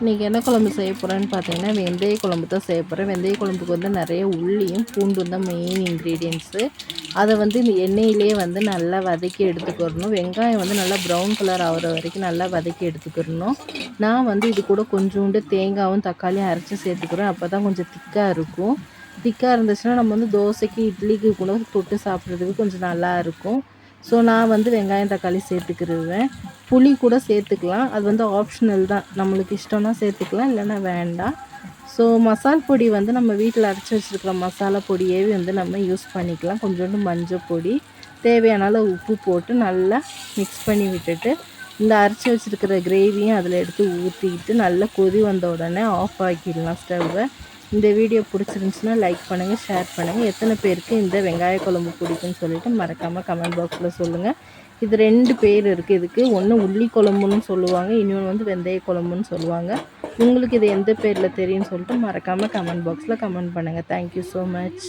இன்றைக்கி என்ன குழம்பு செய்ய போகிறேன்னு பார்த்தீங்கன்னா வெந்தய குழம்பு தான் செய்ய போகிறேன் வெந்தய குழம்புக்கு வந்து நிறைய உள்ளியும் பூண்டும் தான் மெயின் இன்க்ரீடியன்ஸு அதை வந்து இந்த எண்ணெயிலே வந்து நல்லா வதக்கி எடுத்துக்கிறணும். வெங்காயம் வந்து நல்லா ப்ரௌன் கலர் ஆகிற வரைக்கும் நல்லா வதக்கி எடுத்துக்கிறணும். நான் வந்து இது கூட கொஞ்சோண்டு தேங்காயும் தக்காளியும் அரைச்சி சேர்த்துக்கிறேன். அப்போ தான் கொஞ்சம் திக்காக இருக்கும். திக்காக இருந்துச்சுன்னா நம்ம வந்து தோசைக்கு இட்லிக்கு கூட தொட்டு சாப்பிட்றதுக்கு கொஞ்சம் நல்லா இருக்கும். ஸோ நான் வந்து வெங்காயம் தக்காளி சேர்த்துக்கிடுவேன் புளி கூட சேர்த்துக்கலாம். அது வந்து ஆப்ஷனல் தான். நம்மளுக்கு இஷ்டம்னா சேர்த்துக்கலாம் இல்லைன்னா வேண்டாம். ஸோ மசால் பொடி வந்து நம்ம வீட்டில் அரைச்சி வச்சுருக்கிற மசாலா பொடியே வந்து நம்ம யூஸ் பண்ணிக்கலாம். கொஞ்சோண்டு மஞ்சள் பொடி தேவையான அளவு உப்பு போட்டு நல்லா மிக்ஸ் பண்ணி விட்டுட்டு இந்த அரைச்சி வச்சுருக்கிற கிரேவியும் அதில் எடுத்து ஊற்றிக்கிட்டு நல்லா கொதி வந்த உடனே ஆஃப் ஆக்கிடலாம் ஸ்டவ்வை இந்த வீடியோ பிடிச்சிருந்துச்சுன்னா லைக் பண்ணுங்கள் ஷேர் பண்ணுங்கள் எத்தனை பேருக்கு இந்த வெங்காய குழம்பு பிடிக்கும்னு சொல்லிட்டு மறக்காமல் கமெண்ட் பாக்ஸில் சொல்லுங்கள் இது ரெண்டு பேர் இருக்குது இதுக்கு ஒன்று உள்ளி குழம்புன்னு சொல்லுவாங்க இன்னொன்று வந்து வெந்தய குழம்புன்னு சொல்லுவாங்க. உங்களுக்கு இது எந்த பேரில் தெரியும்னு சொல்லிட்டு மறக்காமல் கமெண்ட் பாக்ஸில் கமெண்ட் பண்ணுங்கள் தேங்க்யூ ஸோ மச்